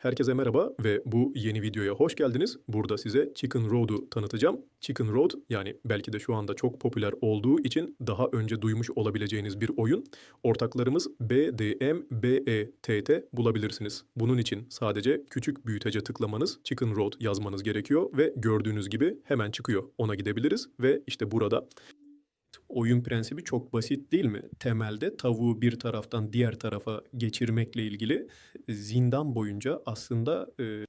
Herkese merhaba ve bu yeni videoya hoş geldiniz. Burada size Chicken Road'u tanıtacağım. Chicken Road yani belki de şu anda çok popüler olduğu için daha önce duymuş olabileceğiniz bir oyun. Ortaklarımız BDM, BETT bulabilirsiniz. Bunun için sadece küçük büyütece tıklamanız, Chicken Road yazmanız gerekiyor ve gördüğünüz gibi hemen çıkıyor. Ona gidebiliriz ve işte burada Oyun prensibi çok basit değil mi? Temelde tavuğu bir taraftan diğer tarafa geçirmekle ilgili zindan boyunca aslında e,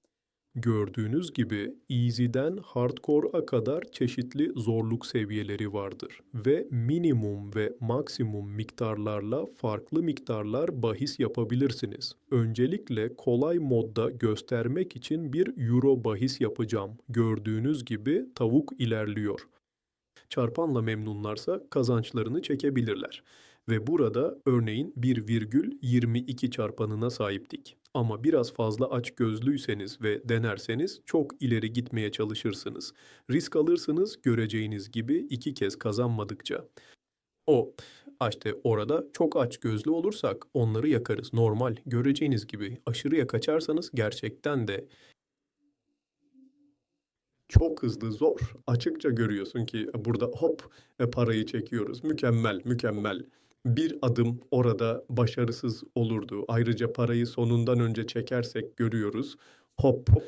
gördüğünüz gibi easy'den hardcore'a kadar çeşitli zorluk seviyeleri vardır. Ve minimum ve maksimum miktarlarla farklı miktarlar bahis yapabilirsiniz. Öncelikle kolay modda göstermek için bir euro bahis yapacağım. Gördüğünüz gibi tavuk ilerliyor çarpanla memnunlarsa kazançlarını çekebilirler. Ve burada örneğin 1,22 çarpanına sahiptik. Ama biraz fazla aç gözlüyseniz ve denerseniz çok ileri gitmeye çalışırsınız. Risk alırsınız göreceğiniz gibi iki kez kazanmadıkça. O işte orada çok aç gözlü olursak onları yakarız. Normal göreceğiniz gibi aşırıya kaçarsanız gerçekten de çok hızlı zor. Açıkça görüyorsun ki burada hop e, parayı çekiyoruz. Mükemmel, mükemmel. Bir adım orada başarısız olurdu. Ayrıca parayı sonundan önce çekersek görüyoruz. Hop hop.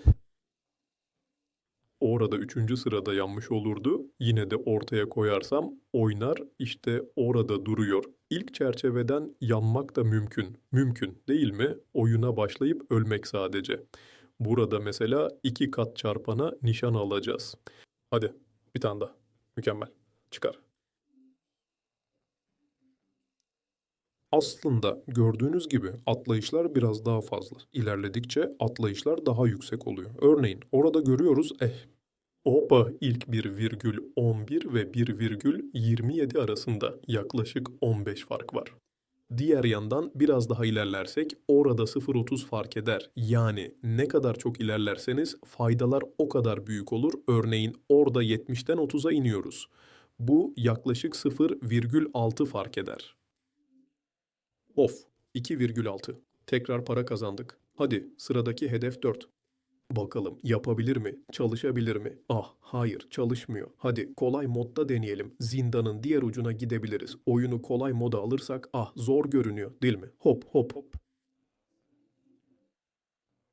Orada üçüncü sırada yanmış olurdu. Yine de ortaya koyarsam oynar işte orada duruyor. İlk çerçeveden yanmak da mümkün. Mümkün değil mi? Oyuna başlayıp ölmek sadece. Burada mesela iki kat çarpana nişan alacağız. Hadi bir tane daha. Mükemmel. Çıkar. Aslında gördüğünüz gibi atlayışlar biraz daha fazla. İlerledikçe atlayışlar daha yüksek oluyor. Örneğin orada görüyoruz eh Opa ilk 1,11 ve 1,27 arasında yaklaşık 15 fark var. Diğer yandan biraz daha ilerlersek orada 0.30 fark eder. Yani ne kadar çok ilerlerseniz faydalar o kadar büyük olur. Örneğin orada 70'ten 30'a iniyoruz. Bu yaklaşık 0,6 fark eder. Of 2,6. Tekrar para kazandık. Hadi sıradaki hedef 4. Bakalım yapabilir mi? Çalışabilir mi? Ah hayır çalışmıyor. Hadi kolay modda deneyelim. Zindanın diğer ucuna gidebiliriz. Oyunu kolay moda alırsak ah zor görünüyor değil mi? Hop hop hop.